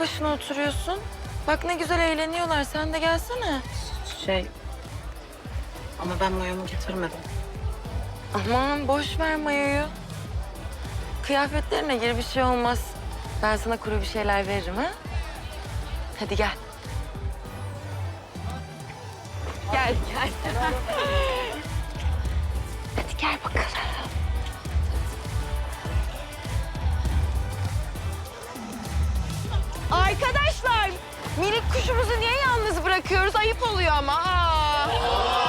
başına oturuyorsun? Bak ne güzel eğleniyorlar. Sen de gelsene. Şey... Ama ben mayomu getirmedim. Aman boş ver mayoyu. Kıyafetlerine gir bir şey olmaz. Ben sana kuru bir şeyler veririm ha. Hadi gel. Gel gel. Hadi gel bakalım. Minik kuşumuzu niye yalnız bırakıyoruz? Ayıp oluyor ama. Aa.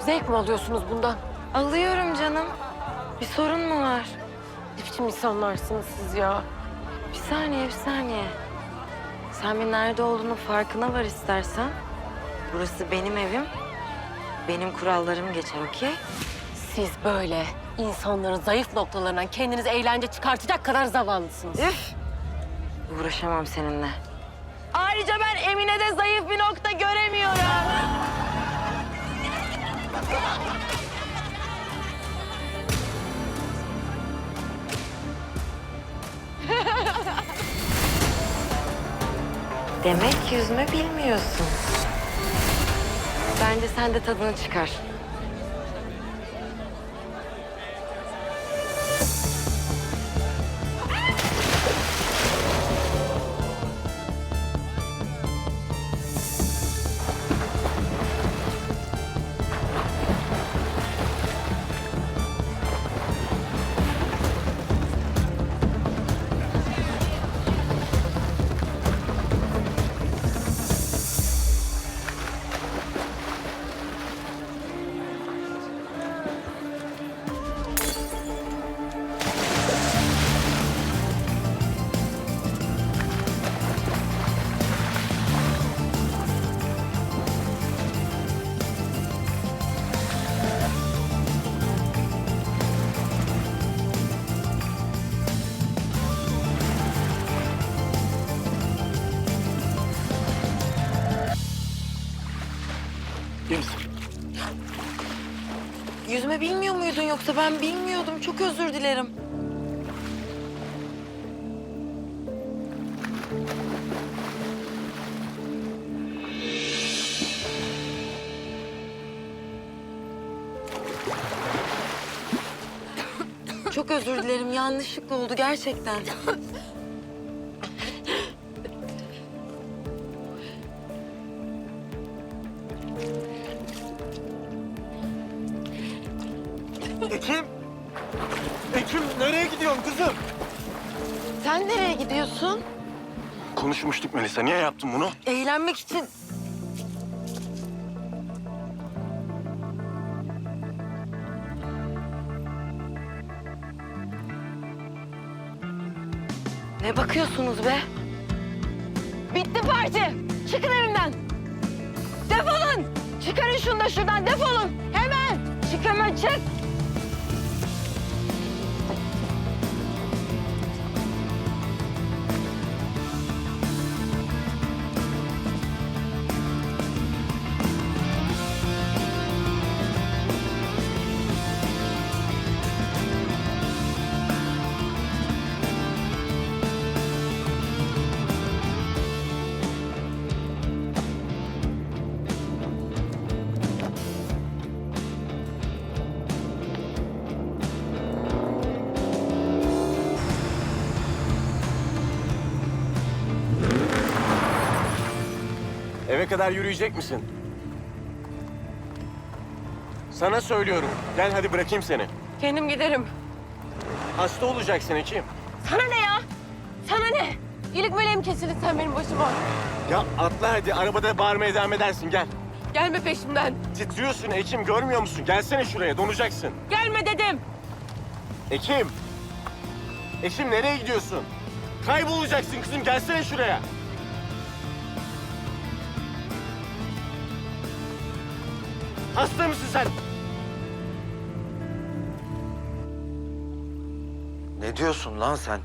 Zevk mi alıyorsunuz bundan? Alıyorum canım. Bir sorun mu var? Ne biçim insanlarsınız siz ya? Bir saniye, bir saniye. Sen bir nerede olduğunun farkına var istersen. Burası benim evim. Benim kurallarım geçer, okey? Siz böyle insanların zayıf noktalarından kendiniz eğlence çıkartacak kadar zavallısınız. Üf! Uğraşamam seninle. Ayrıca ben Emine'de zayıf bir nokta göremiyorum. Demek yüzme bilmiyorsun. Bence sen de tadını çıkar. Bilmiyor muydun yoksa ben bilmiyordum. Çok özür dilerim. Çok özür dilerim. Yanlışlıkla oldu gerçekten. Melisa. Niye yaptın bunu? Eğlenmek için. Ne bakıyorsunuz be? Bitti parti. Çıkın evimden. Defolun. Çıkarın şunu da şuradan defolun. Hemen. Çık hemen çık. Kadar yürüyecek misin? Sana söylüyorum. Gel hadi bırakayım seni. Kendim giderim. Hasta olacaksın Ekim. Sana ne ya? Sana ne? İyilik meleğim kesildi sen benim başıma. Ya atla hadi. Arabada bağırmaya devam edersin. Gel. Gelme peşimden. Titriyorsun Ekim. Görmüyor musun? Gelsene şuraya. Donacaksın. Gelme dedim. Ekim. Ekim nereye gidiyorsun? Kaybolacaksın kızım. Gelsene şuraya. Hasta mısın sen? Ne diyorsun lan sen?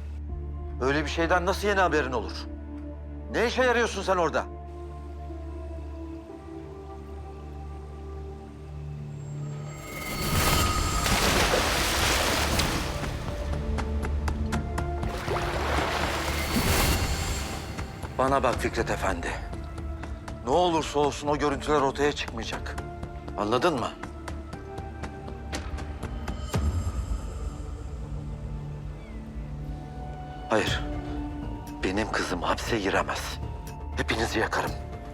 Öyle bir şeyden nasıl yeni haberin olur? Ne işe yarıyorsun sen orada? Bana bak Fikret Efendi. Ne olursa olsun o görüntüler ortaya çıkmayacak. Anladın mı? Hayır. Benim kızım hapse giremez. Hepinizi yakarım.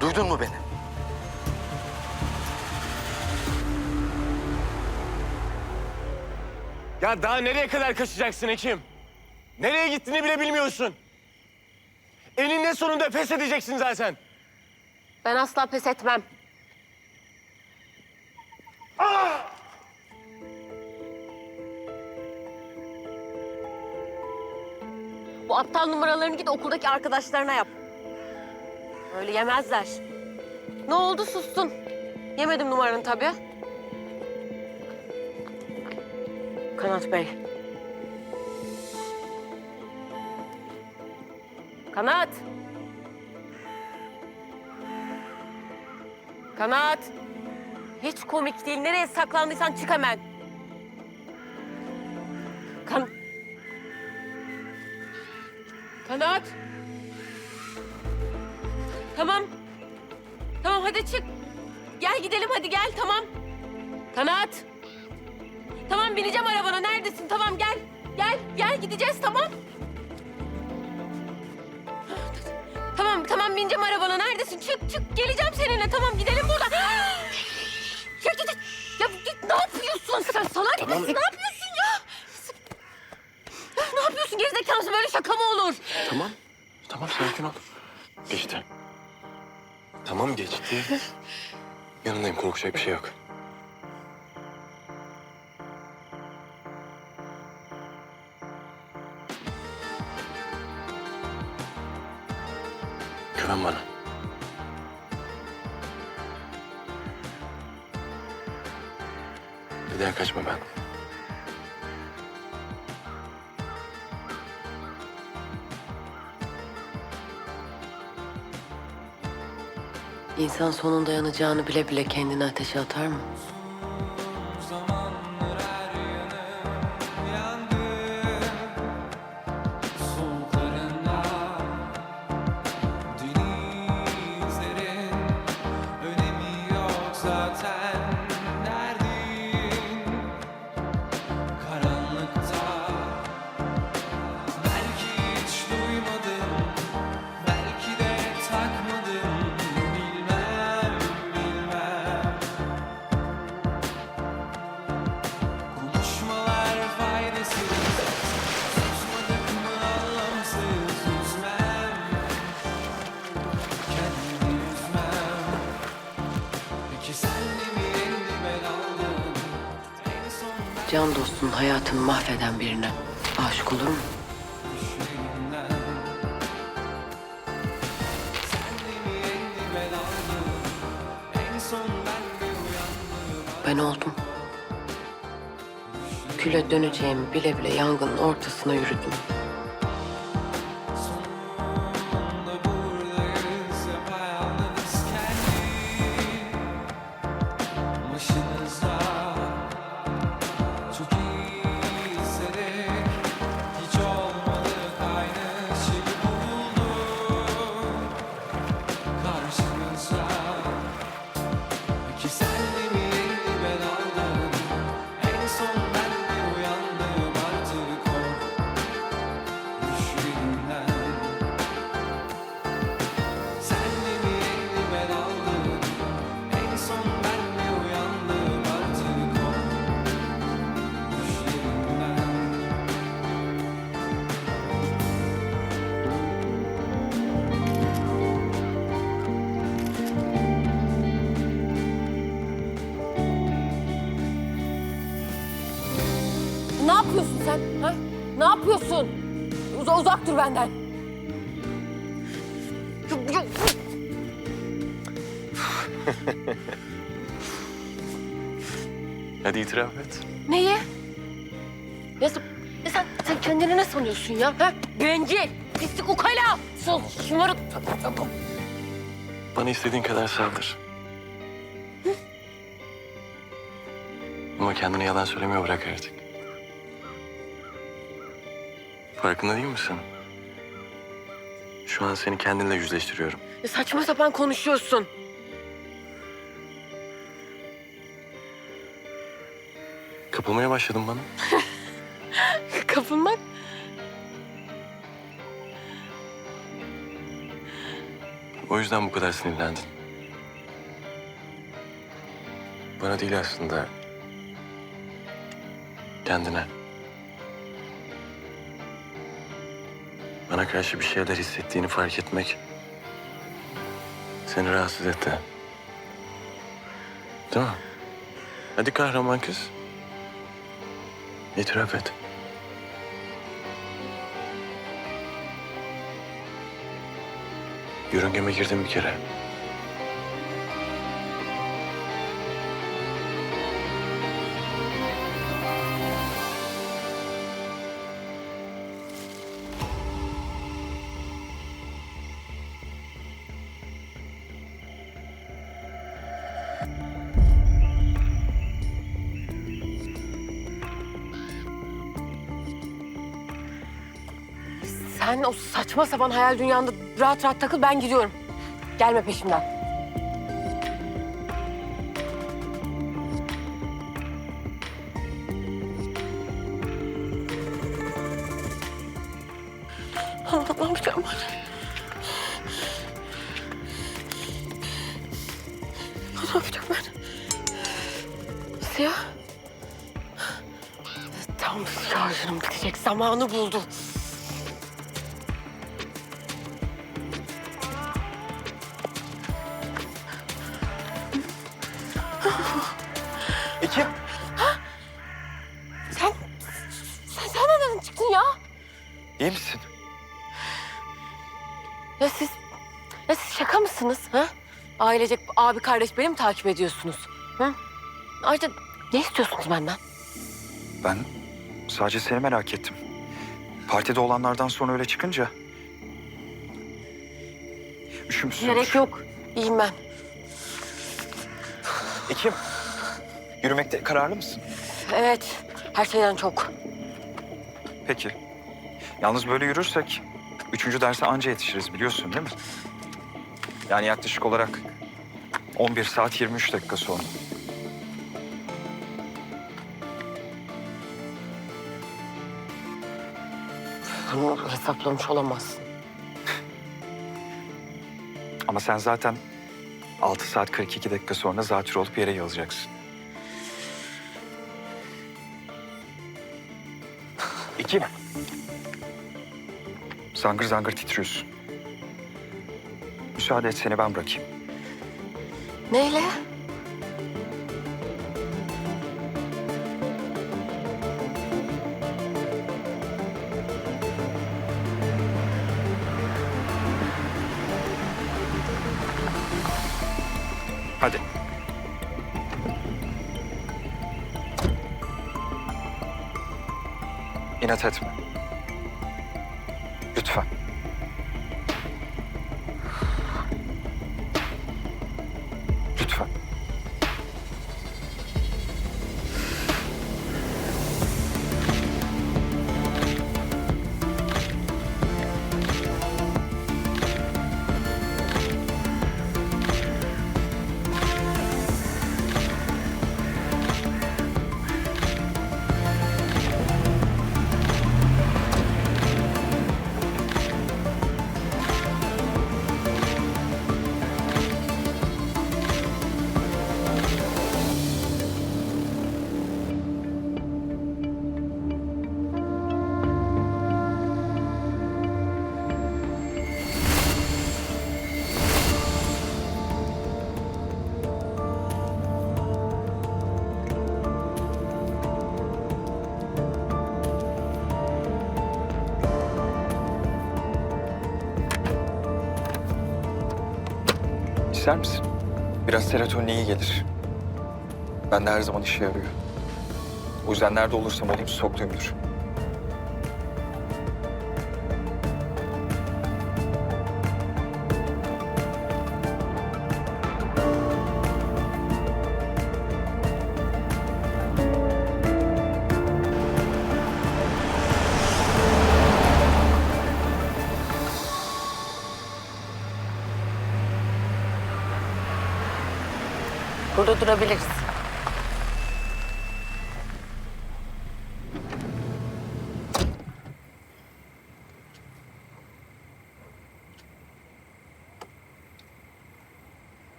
Duydun mu beni? Ya daha nereye kadar kaçacaksın Ekim? Nereye gittiğini bile bilmiyorsun. Eninde sonunda pes edeceksin zaten. Ben asla pes etmem. Bu aptal numaralarını git okuldaki arkadaşlarına yap. Öyle yemezler. Ne oldu sustun? Yemedim numaranı tabii. Kanat Bey. Kanat. Kanat. Hiç komik değil. Nereye saklandıysan çık hemen. Kanat. Tamam. Tamam hadi çık. Gel gidelim hadi gel tamam. Kanat. Tamam bineceğim arabana. Neredesin? Tamam gel. Gel. Gel gideceğiz tamam. Tamam tamam bineceğim arabana. Neredesin? Çık çık. Geleceğim seninle. Tamam gidelim buradan. ya git. Ya git. Ne yapıyorsun sen? Salak mısın? Ne yapıyorsun ya? Ne yapıyorsun gerizekalı mısın? Böyle şaka mı olur? Tamam. Tamam sakin ol. Geçti. Tamam geçti. Yanındayım korkacak bir şey yok. Güven bana. Bir daha kaçma ben. İnsan sonunda yanacağını bile bile kendini ateşe atar mı? Can dostun hayatını mahveden birine aşık olur mu? Ben oldum. Küle döneceğimi bile bile yangının ortasına yürüdüm. Yapıyorsun sen? Ha? Ne yapıyorsun? Uz- uzak dur benden. Hadi itiraf et. Neyi? Ya sen, ya sen, sen kendini ne sanıyorsun ya? Ha? Bencil, pislik ukala, sol, şımarık. Bana istediğin kadar saldır. Ama kendine yalan söylemiyor bırak artık. Farkında değil misin? Şu an seni kendinle yüzleştiriyorum. Ya saçma sapan konuşuyorsun. Kapılmaya başladın bana. Kapılmak. O yüzden bu kadar sinirlendin. Bana değil aslında. Kendine. Bana karşı bir şeyler hissettiğini fark etmek seni rahatsız etti. Değil mi? Hadi kahraman kız. İtiraf et. Yörüngeme girdim bir kere. O saçma sapan hayal dünyanda rahat rahat takıl ben gidiyorum. Gelme peşimden. Allah ne yapacağım ben? Ne yapacağım ben? Ya? Tam şarjım bitecek zamanı buldu. İyi misin? Ya siz, ya siz şaka mısınız? Ha? Ailecek abi kardeş beni mi takip ediyorsunuz? Hı? Ayrıca ne istiyorsunuz benden? Ben sadece seni merak ettim. Partide olanlardan sonra öyle çıkınca... Üşümüşsün. Gerek yok. İyiyim ben. Ekim, yürümekte kararlı mısın? Evet, her şeyden çok. Peki. Yalnız böyle yürürsek üçüncü derse anca yetişiriz biliyorsun değil mi? Yani yaklaşık olarak 11 saat 23 dakika sonra. Bunu hesaplamış olamazsın. Ama sen zaten 6 saat 42 dakika sonra zatür olup yere yığılacaksın. Ekim. Zangır zangır titriyorsun. Müsaade et seni ben bırakayım. Neyle? Hadi. İnat etme. İster misin? Biraz serotonin iyi gelir. Ben de her zaman işe yarıyor. O yüzden nerede olursam olayım stokluyumdur. Burada durabiliriz.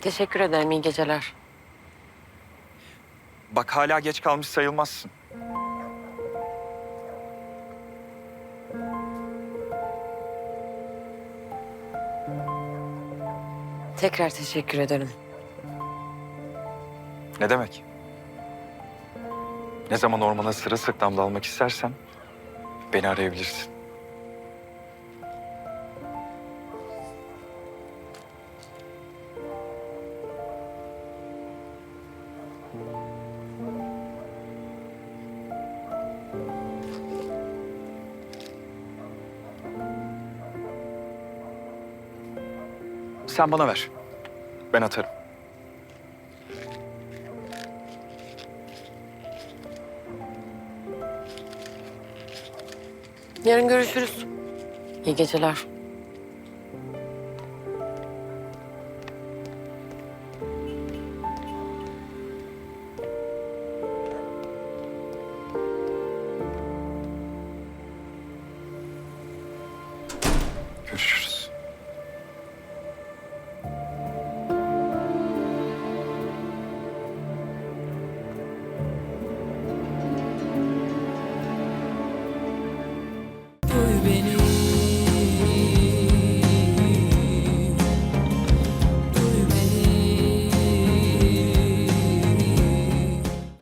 Teşekkür ederim. iyi geceler. Bak hala geç kalmış sayılmazsın. Tekrar teşekkür ederim. Ne demek? Ne zaman ormana sırılsıklam dalmak istersen beni arayabilirsin. Sen bana ver. Ben atarım. Yarın görüşürüz. İyi geceler.